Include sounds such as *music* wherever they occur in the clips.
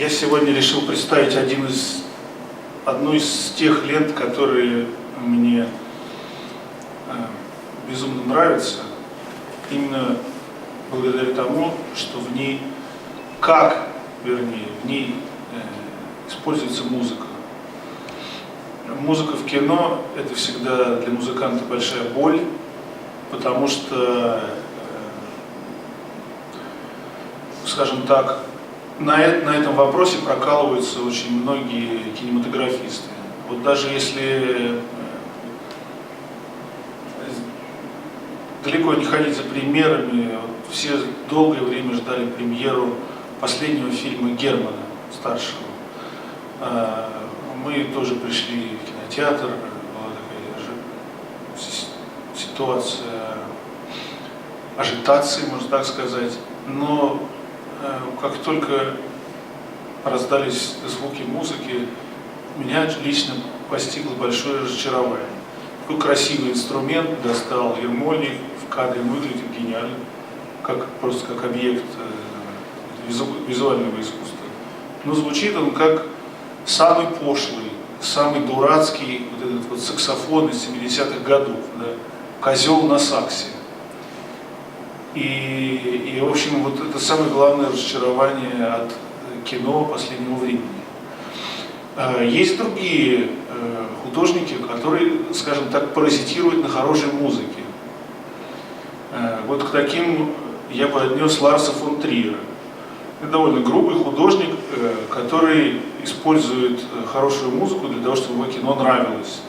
Я сегодня решил представить один из, одну из тех лент, которые мне э, безумно нравятся, именно благодаря тому, что в ней, как, вернее, в ней э, используется музыка. Музыка в кино – это всегда для музыканта большая боль, потому что, э, скажем так, на, на этом вопросе прокалываются очень многие кинематографисты. Вот даже если э, далеко не ходить за примерами, все долгое время ждали премьеру последнего фильма Германа, старшего. А, мы тоже пришли в кинотеатр, была такая же ситуация ажитации, можно так сказать. Но Э, как только раздались звуки музыки, меня лично постигло большое разочарование. Такой красивый инструмент достал Ермольник, в кадре выглядит гениально, как, просто как объект э, визуального искусства. Но звучит он как самый пошлый, самый дурацкий вот этот вот саксофон из 70-х годов, да, козел на саксе. И, и, в общем, вот это самое главное разочарование от кино последнего времени. А, есть другие э, художники, которые, скажем так, паразитируют на хорошей музыке. Э, вот к таким я бы отнес Ларса фон Триера. Это довольно грубый художник, э, который использует хорошую музыку для того, чтобы его кино нравилось.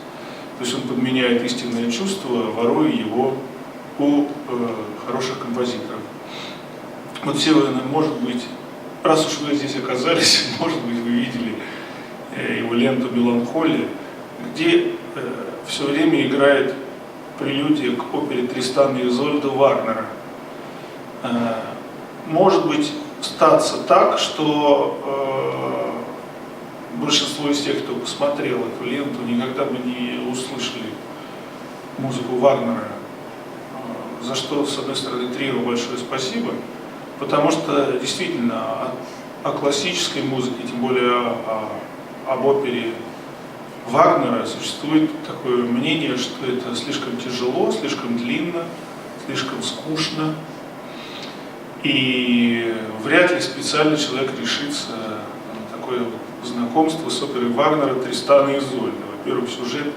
То есть он подменяет истинное чувство, воруя его у э, хороших композиторов. Вот все вы, может быть, раз уж вы здесь оказались, *laughs* может быть, вы видели э, его ленту «Меланхолия», где э, все время играет прелюдия к опере Тристана и Изольда Вагнера. Э, может быть, статься так, что большинство из тех, кто посмотрел эту ленту, никогда бы не услышали музыку Вагнера за что, с одной стороны, Триеру большое спасибо, потому что действительно о, о классической музыке, тем более о, об опере Вагнера существует такое мнение, что это слишком тяжело, слишком длинно, слишком скучно. И вряд ли специально человек решится на такое знакомство с оперой Вагнера Тристана и Изольда. Во-первых, сюжет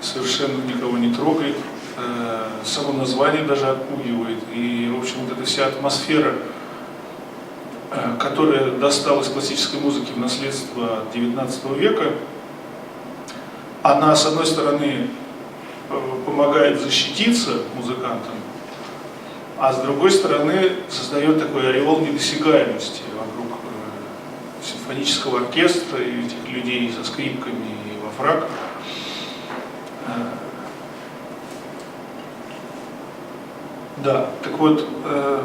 совершенно никого не трогает, Э, само название даже отпугивает. И, в общем, вот эта вся атмосфера, э, которая досталась классической музыке в наследство XIX века, она, с одной стороны, э, помогает защититься музыкантам, а с другой стороны создает такой ореол недосягаемости вокруг симфонического оркестра и этих людей со скрипками и во фраках. Да, так вот, э,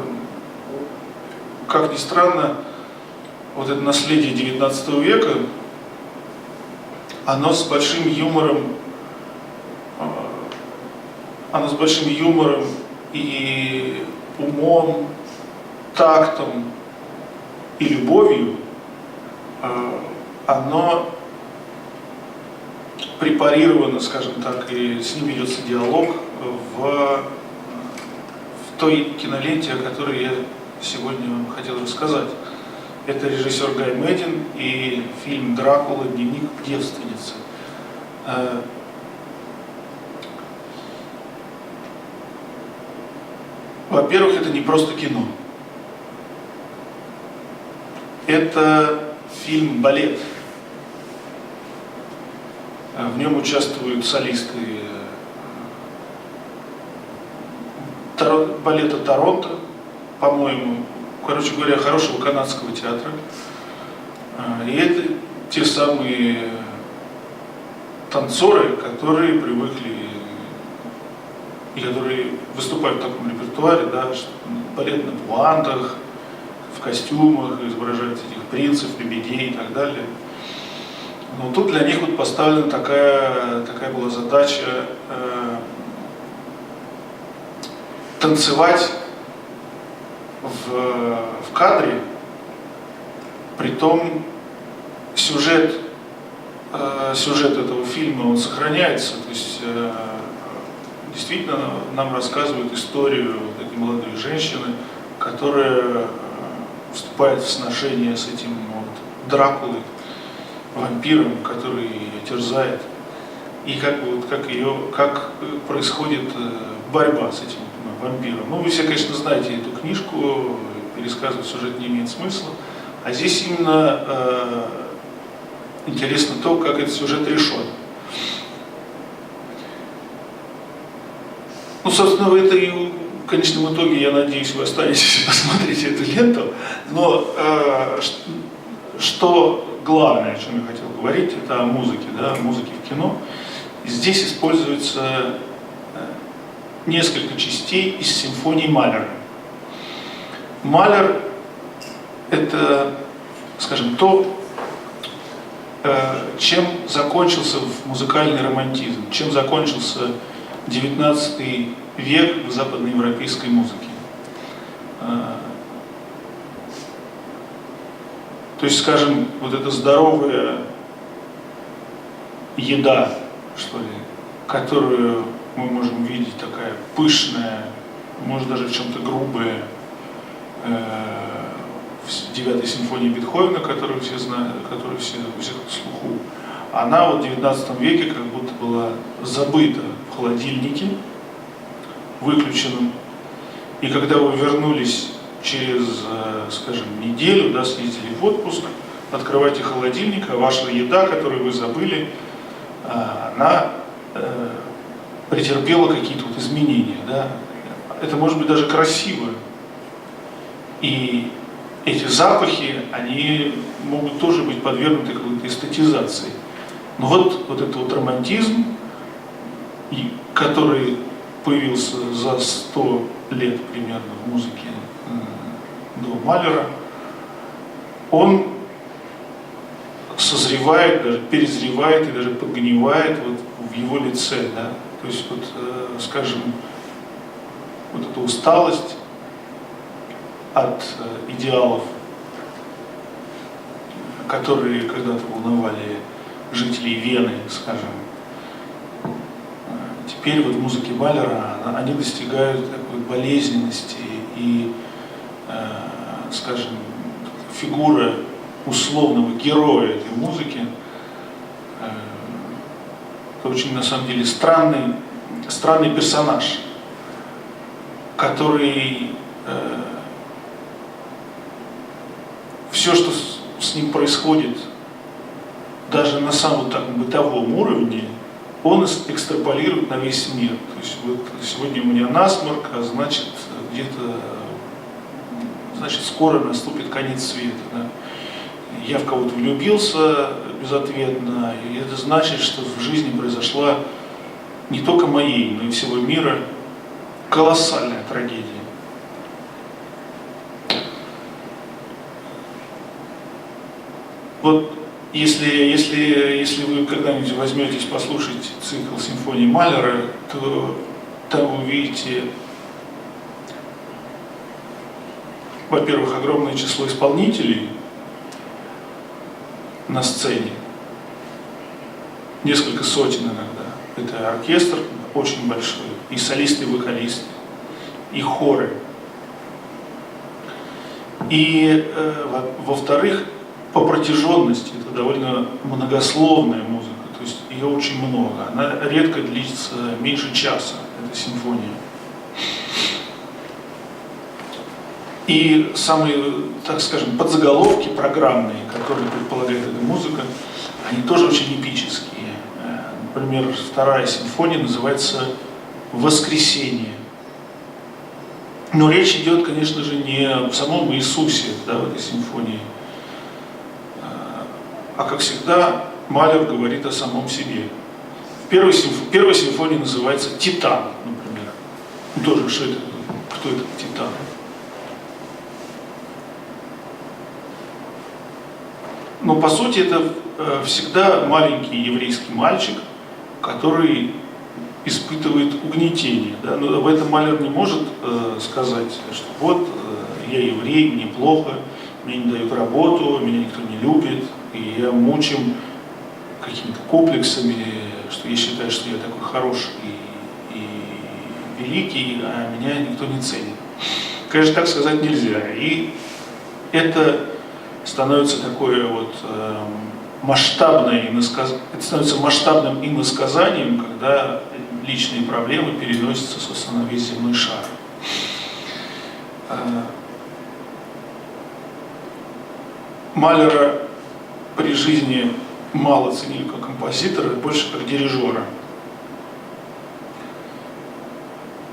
как ни странно, вот это наследие 19 века, оно с большим юмором, э, оно с большим юмором и умом, тактом и любовью, э, оно препарировано, скажем так, и с ним ведется диалог в той киноленте, о которой я сегодня вам хотел рассказать. Это режиссер Гай Мэддин и фильм «Дракула. Дневник девственницы». Э, во-первых, это не просто кино. Это фильм-балет. Э, в нем участвуют солисты балета Торонто, по-моему, короче говоря, хорошего канадского театра. А, и это те самые танцоры, которые привыкли и которые выступают в таком репертуаре, да, балет на пуантах, в костюмах, изображают этих принцев, лебедей и так далее. Но тут для них вот поставлена такая, такая была задача э, танцевать в, в кадре Притом сюжет, э, сюжет этого фильма он сохраняется, то есть э, действительно нам рассказывают историю вот этой молодой женщины, которая э, вступает в сношение с этим вот Дракулой, вампиром, который ее терзает, и как, вот, как, ее, как происходит э, борьба с этим вампиром. Ну, вы все, конечно, знаете эту книжку, пересказывать сюжет не имеет смысла, а здесь именно э, интересно то, как этот сюжет решен. Ну, собственно, в этой в конечном итоге, я надеюсь, вы останетесь и посмотрите эту ленту. Но э, что главное, о чем я хотел говорить, это о музыке, да, о музыке в кино. Здесь используется несколько частей из симфонии Малера. Малер – это, скажем, то, э, чем закончился музыкальный романтизм, чем закончился XIX век в западноевропейской музыке. Э, то есть, скажем, вот эта здоровая еда, что ли, которую мы можем видеть, такая пышная, может даже в чем-то грубая, э, в девятой симфонии Бетховена, которую все знают, которую все, у всех слуху, она вот в 19 веке как будто была забыта в холодильнике, выключенном. И когда вы вернулись через, э, скажем, неделю, да, съездили в отпуск, открывайте холодильник, а ваша еда, которую вы забыли, э, она претерпела какие-то вот изменения. Да? Это может быть даже красиво. И эти запахи, они могут тоже быть подвергнуты какой-то эстетизации. Но вот, вот этот вот романтизм, который появился за 100 лет примерно в музыке до Малера, он созревает, даже перезревает и даже подгнивает вот в его лице. Да? То есть, вот, э, скажем, вот эта усталость от э, идеалов, которые когда-то волновали жителей Вены, скажем, теперь вот в музыке Балера они достигают такой болезненности и, э, скажем, фигура условного героя этой музыки, э, очень на самом деле странный, странный персонаж, который э, все, что с, с ним происходит, даже на самом так бытовом уровне, он экстраполирует на весь мир. То есть вот сегодня у меня насморк, а значит где-то значит скоро наступит конец света. Да? Я в кого-то влюбился безответно, и это значит, что в жизни произошла не только моей, но и всего мира колоссальная трагедия. Вот если, если, если вы когда-нибудь возьметесь послушать цикл симфонии Малера, то там увидите, во-первых, огромное число исполнителей на сцене, несколько сотен иногда. Это оркестр очень большой, и солисты, и вокалисты, и хоры. И, э, во-вторых, по протяженности это довольно многословная музыка, то есть ее очень много. Она редко длится меньше часа, эта симфония. И самые, так скажем, подзаголовки программные, которые предполагает эта музыка, они тоже очень эпические. Например, вторая симфония называется «Воскресение». Но речь идет, конечно же, не о самом Иисусе да, в этой симфонии, а как всегда Малер говорит о самом себе. Первая, симф... Первая симфония называется «Титан», например. Ну, тоже, что это, кто это Титан? Но по сути это э, всегда маленький еврейский мальчик, который испытывает угнетение. Да? Но об этом Малер не может э, сказать, что вот э, я еврей, мне плохо, мне не дают работу, меня никто не любит, и я мучим какими-то комплексами, что я считаю, что я такой хороший и, и великий, а меня никто не ценит. Конечно, так сказать нельзя. И это становится такое вот э, масштабное иносказ... это становится масштабным иносказанием, когда личные проблемы переносятся, собственно, на весь земной шар. Э, Малера при жизни мало ценили как композитора, больше как дирижера.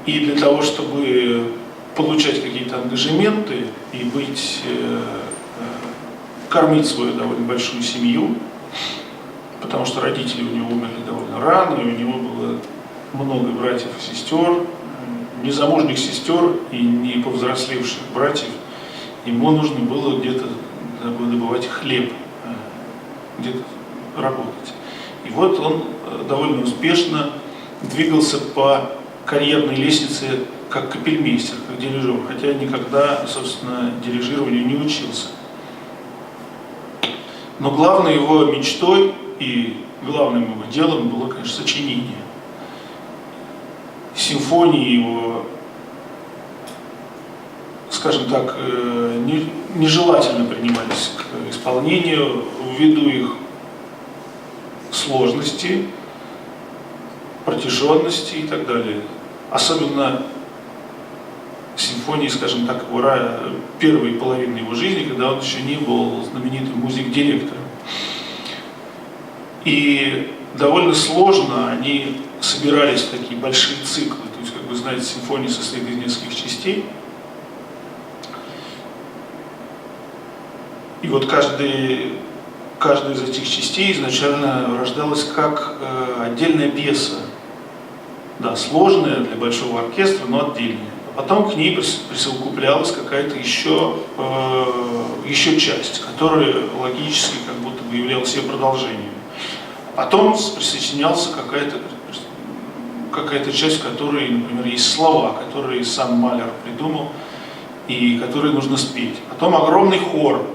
И для того, чтобы получать какие-то ангажементы и быть, э, кормить свою довольно большую семью, потому что родители у него умерли довольно рано, и у него было много братьев и сестер, незамужних сестер и не повзрослевших братьев, ему нужно было где-то добывать хлеб, э, где-то работать. И вот он довольно успешно двигался по карьерной лестнице как капельмейстер, как дирижер, хотя никогда, собственно, дирижированию не учился. Но главной его мечтой и главным его делом было, конечно, сочинение. Симфонии его, скажем так, э, нежелательно принимались к исполнению ввиду их сложности, протяженности и так далее. Особенно симфонии, скажем так, ура первой половины его жизни, когда он еще не был знаменитым музик-директором. И довольно сложно они собирались в такие большие циклы. То есть, как вы знаете, симфония состоит из нескольких частей. И вот каждый, каждая из этих частей изначально рождалась как э, отдельная пьеса. Да, сложная для большого оркестра, но отдельная. Потом к ней присовокуплялась какая-то еще, э, еще часть, которая логически как будто бы являлась ее продолжением. Потом присоединялся какая-то какая-то часть, в которой, например, есть слова, которые сам Малер придумал и которые нужно спеть. Потом огромный хор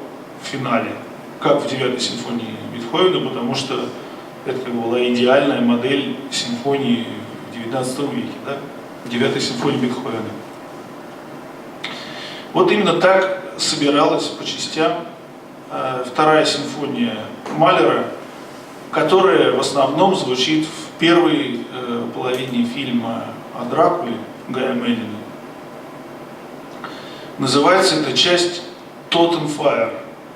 в финале, как в девятой симфонии Бетховена, потому что это как бы была идеальная модель симфонии в 19 веке, да? девятой симфонии Бетховена. Вот именно так собиралась по частям э, вторая симфония Малера, которая в основном звучит в первой э, половине фильма о Дракуле Гая Мэнина. Называется эта часть Totem Fire,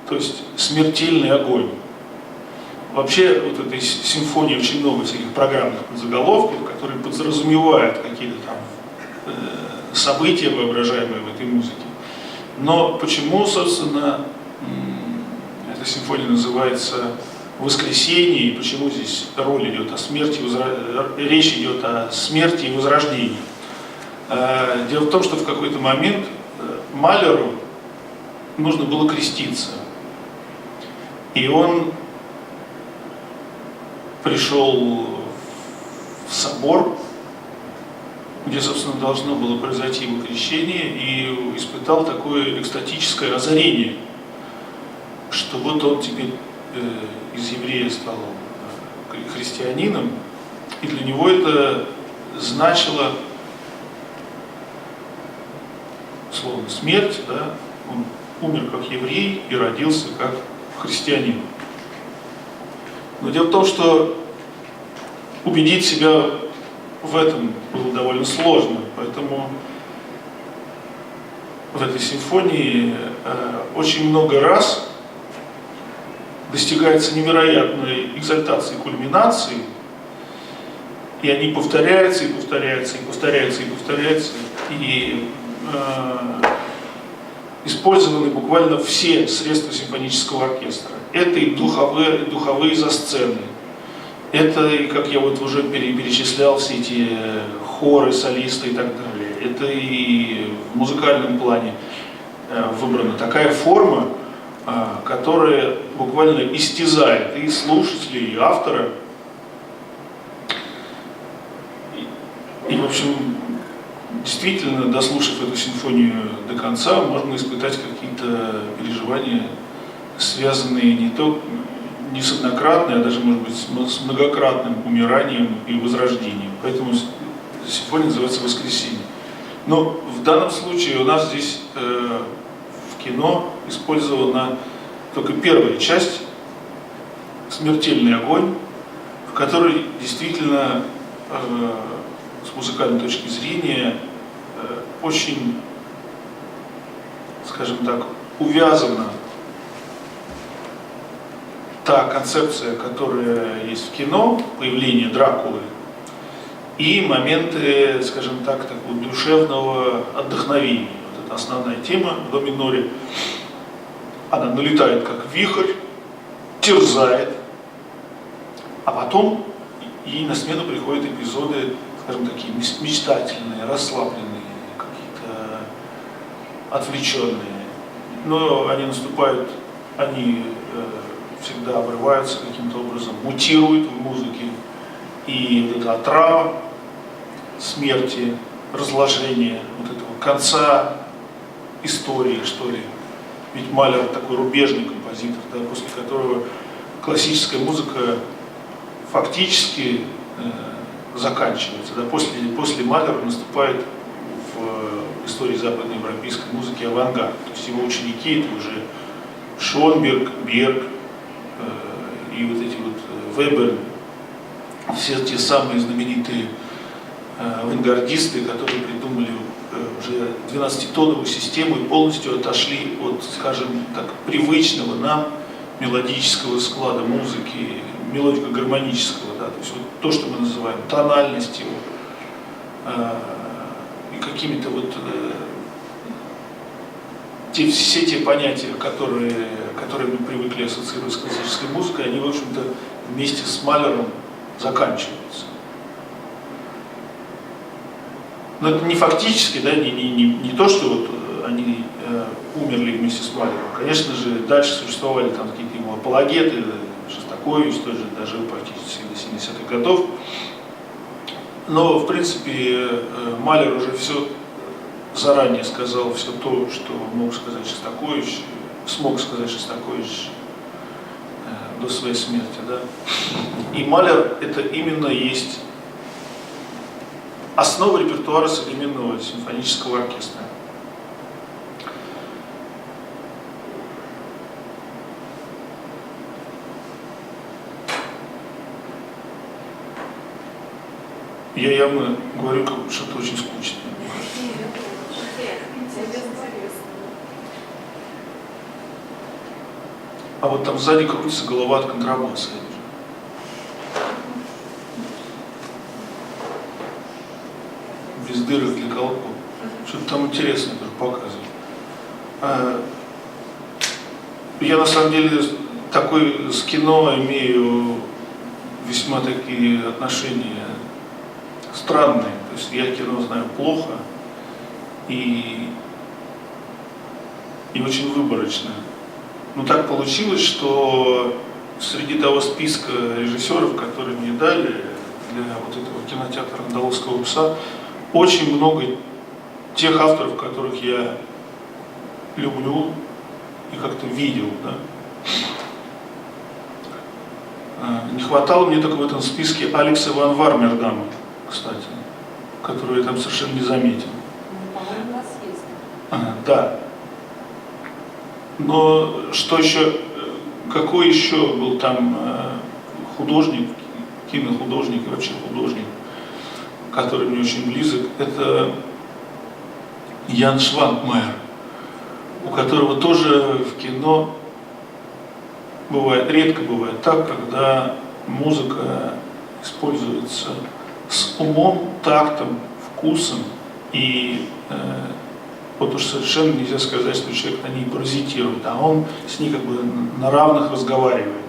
то есть смертельный огонь. Вообще, вот этой симфонии очень много всяких программных заголовков, которые подразумевают какие-то там э, события воображаемые в этой музыке. Но почему, собственно, эта симфония называется «Воскресенье», и почему здесь роль идет о смерти, речь идет о смерти и возрождении? Э, дело в том, что в какой-то момент э, Малеру нужно было креститься. И он пришел в собор, где, собственно, должно было произойти его крещение, и испытал такое экстатическое озарение, что вот он теперь э, из еврея стал э, христианином, и для него это значило словно смерть, да, он умер как еврей и родился как христианин. Но дело в том, что убедить себя в этом было довольно сложно, поэтому в этой симфонии э, очень много раз достигается невероятной экзальтации, кульминации, и они повторяются, и повторяются, и повторяются, и повторяются, и э, использованы буквально все средства симфонического оркестра. Это и духовые, духовые за сцены, это, как я вот уже перечислял, все эти э, хоры, солисты и так далее. Это и в музыкальном плане э, выбрана такая форма, э, которая буквально истязает и слушателей, и автора. И, в общем, действительно, дослушав эту симфонию до конца, можно испытать какие-то переживания, связанные не то не с однократной, а даже, может быть, с многократным умиранием и возрождением. Поэтому симфония называется «Воскресенье». Но в данном случае у нас здесь э, в кино использована только первая часть «Смертельный огонь», в которой действительно э, с музыкальной точки зрения э, очень, скажем так, увязана та концепция, которая есть в кино, появление Дракулы, и моменты, скажем так, такого душевного отдохновения. Вот это основная тема в до миноре. Она налетает как вихрь, терзает, а потом ей на смену приходят эпизоды, скажем, такие мечтательные, расслабленные, какие-то отвлеченные. Но они наступают, они э, всегда обрываются каким-то образом, мутируют в музыке. И вот эта отрава смерти, разложения, вот этого конца истории, что ли. Ведь Малер такой рубежный композитор, да, после которого классическая музыка фактически э, заканчивается. Да, после, после Малера наступает в истории западноевропейской музыки авангард. То есть его ученики это уже Шонберг, Берг, э, и вот эти вот э, Вебер, все те самые знаменитые э, авангардисты, которые придумали э, уже 12-тоновую систему и полностью отошли от, скажем так, привычного нам мелодического склада музыки, мелодико-гармонического, да, то есть вот то, что мы называем тональностью э, и какими-то вот э, те, все те понятия, которые, которые мы привыкли ассоциировать с классической музыкой, они, в общем-то, вместе с Малером заканчиваются. Но это не фактически, да, не, не, не, не то, что вот они э, умерли вместе с Малером. Конечно же, дальше существовали там какие-то ему апологеты, Шостакович тоже дожил практически до 70-х годов. Но, в принципе, э, Малер уже все заранее сказал все то, что мог сказать Шостакович, смог сказать Шостакович э, до своей смерти. Да? И Малер это именно есть основа репертуара современного симфонического оркестра. Я явно говорю как что-то очень скучное. А вот там сзади крутится голова от контрабаса. Без дырок для колокол. Что-то там интересное тоже показывает. А, я на самом деле такой с кино имею весьма такие отношения странные. То есть я кино знаю плохо и, и очень выборочно. Но так получилось, что среди того списка режиссеров, которые мне дали для вот этого кинотеатра Андалузского пса, очень много тех авторов, которых я люблю и как-то видел. Да? А, не хватало мне только в этом списке Алекса Ван Вармердама, кстати, которую я там совершенно не заметил. Ну, по-моему, у нас есть. Да. Но что еще, какой еще был там э, художник, кинохудожник и вообще художник, который мне очень близок, это Ян Шванкмайер, у которого тоже в кино бывает, редко бывает так, когда музыка используется с умом, тактом, вкусом и э, вот уж совершенно нельзя сказать, что человек на ней паразитирует, а он с ней как бы на равных разговаривает.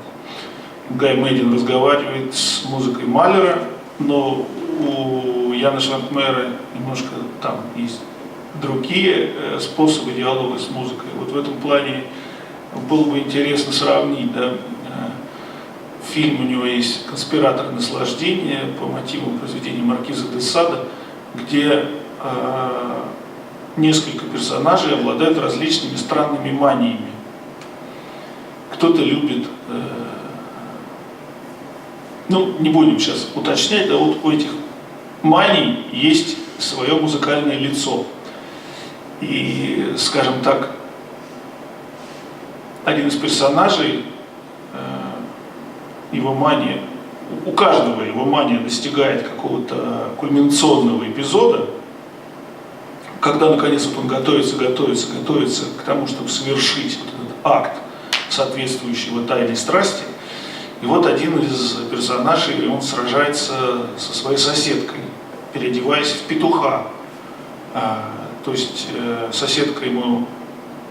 Гай Мэддин разговаривает с музыкой Малера, но у Яна Швантмера немножко там есть другие э, способы диалога с музыкой. Вот в этом плане было бы интересно сравнить, да, э, фильм у него есть «Конспиратор наслаждения» по мотивам произведения Маркиза де Сада, где э, несколько персонажей обладают различными странными маниями. Кто-то любит, э, ну, не будем сейчас уточнять, да вот у этих маний есть свое музыкальное лицо. И, скажем так, один из персонажей, э, его мания, у каждого его мания достигает какого-то кульминационного эпизода, когда наконец он готовится, готовится, готовится к тому, чтобы совершить вот этот акт, соответствующего тайной страсти. И вот один из персонажей, он сражается со своей соседкой, переодеваясь в петуха. А, то есть э, соседка ему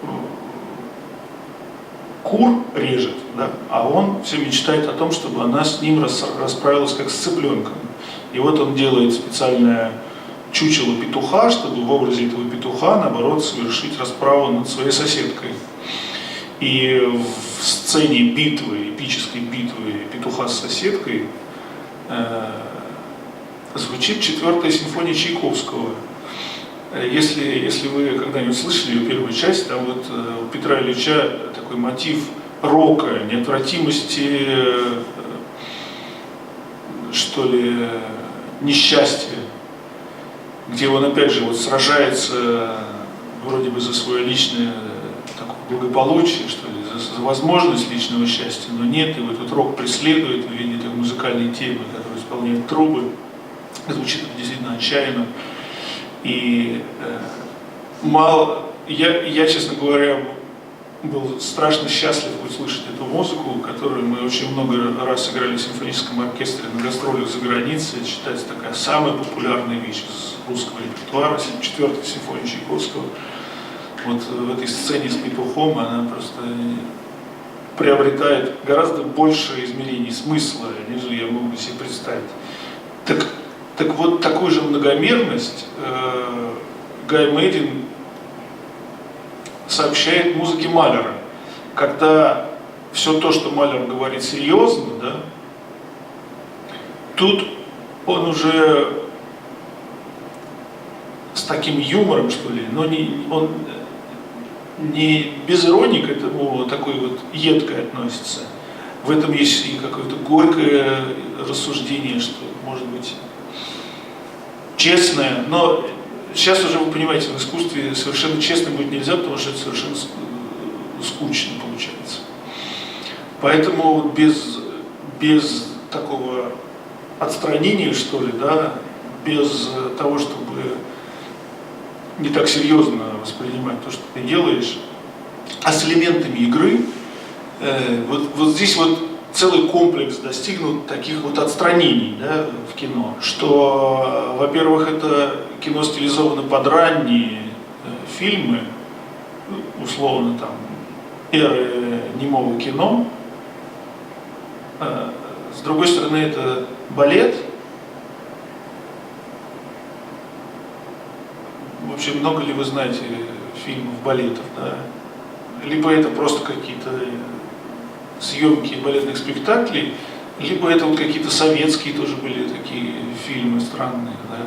э, кур режет, да, а он все мечтает о том, чтобы она с ним рас- расправилась как с цыпленком. И вот он делает специальное чучело петуха, чтобы в образе этого петуха, наоборот, совершить расправу над своей соседкой. И в сцене битвы, эпической битвы петуха с соседкой, э, звучит четвертая симфония Чайковского. Если, если вы когда-нибудь слышали ее первую часть, там вот э, у Петра Ильича такой мотив рока, неотвратимости, э, что ли, несчастья, где он опять же вот сражается вроде бы за свое личное такое благополучие, что ли, за, за возможность личного счастья, но нет, и вот этот рок преследует в виде такой музыкальной темы, которую исполняют трубы, звучит действительно отчаянно. И э, мало, я, я, честно говоря, был страшно счастлив услышать эту музыку, которую мы очень много раз играли в симфоническом оркестре на гастролях за границей. Считается такая самая популярная вещь из русского репертуара, четвертая симфония Чайковского. Вот в этой сцене с петухом она просто приобретает гораздо больше измерений смысла, нежели я мог бы себе представить. Так, так вот, такую же многомерность э, Гай Мэдин сообщает музыке Малера. Когда все то, что Малер говорит серьезно, да, тут он уже с таким юмором, что ли, но не, он не без иронии к этому такой вот едко относится. В этом есть и какое-то горькое рассуждение, что может быть честное, но сейчас уже вы понимаете, в искусстве совершенно честным быть нельзя, потому что это совершенно скучно получается. Поэтому без, без такого отстранения, что ли, да, без того, чтобы не так серьезно воспринимать то, что ты делаешь, а с элементами игры, э, вот, вот здесь вот целый комплекс достигнут таких вот отстранений да, в кино, что, во-первых, это кино стилизовано под ранние э, фильмы, условно там, эры немого кино, э, с другой стороны, это балет, Вообще, много ли вы знаете фильмов балетов, да? Либо это просто какие-то съемки балетных спектаклей, либо это вот какие-то советские тоже были такие фильмы странные, да?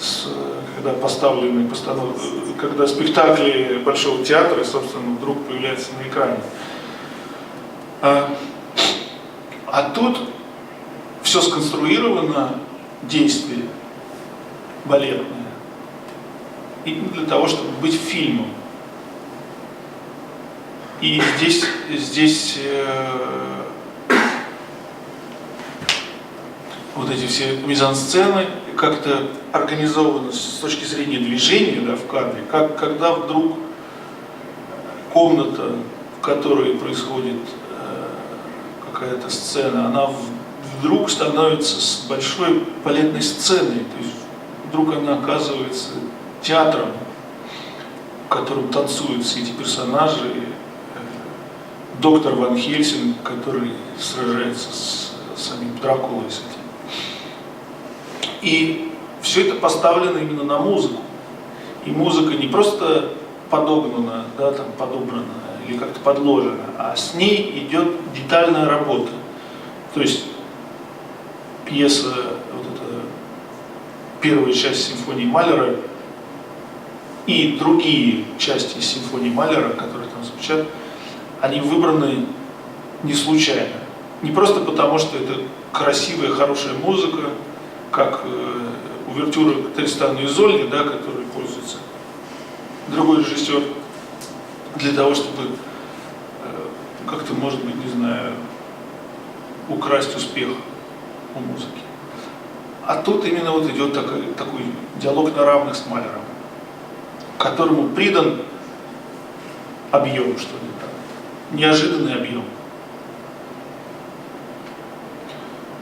С, когда поставлены постанов... когда спектакли Большого театра, собственно, вдруг появляются на экране. А, а тут все сконструировано, действие балетное именно для того, чтобы быть фильмом. И здесь, здесь э, вот эти все мизансцены как-то организованы с точки зрения движения да, в кадре, как когда вдруг комната, в которой происходит э, какая-то сцена, она вдруг становится с большой балетной сценой, то есть вдруг она оказывается театром, в котором танцуют все эти персонажи, доктор Ван Хельсинг, который сражается с самим Дракулой, с этим. И все это поставлено именно на музыку. И музыка не просто подогнана, да, там, подобрана или как-то подложена, а с ней идет детальная работа. То есть пьеса, вот эта первая часть симфонии Малера, и другие части симфонии Малера, которые там звучат, они выбраны не случайно. Не просто потому, что это красивая, хорошая музыка, как э, увертюра к Тристану и Изольде, да, которой пользуется другой режиссер, для того, чтобы э, как-то, может быть, не знаю, украсть успех у музыки. А тут именно вот идет такой, такой диалог на равных с Малером, которому придан объем, что ли, так, неожиданный объем.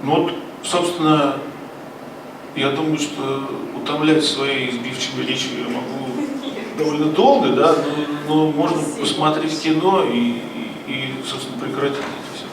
Ну вот, собственно, я думаю, что утомлять своей избивчивой речью я могу довольно долго, да, но, но можно посмотреть кино и, и, и, собственно, прекратить это все.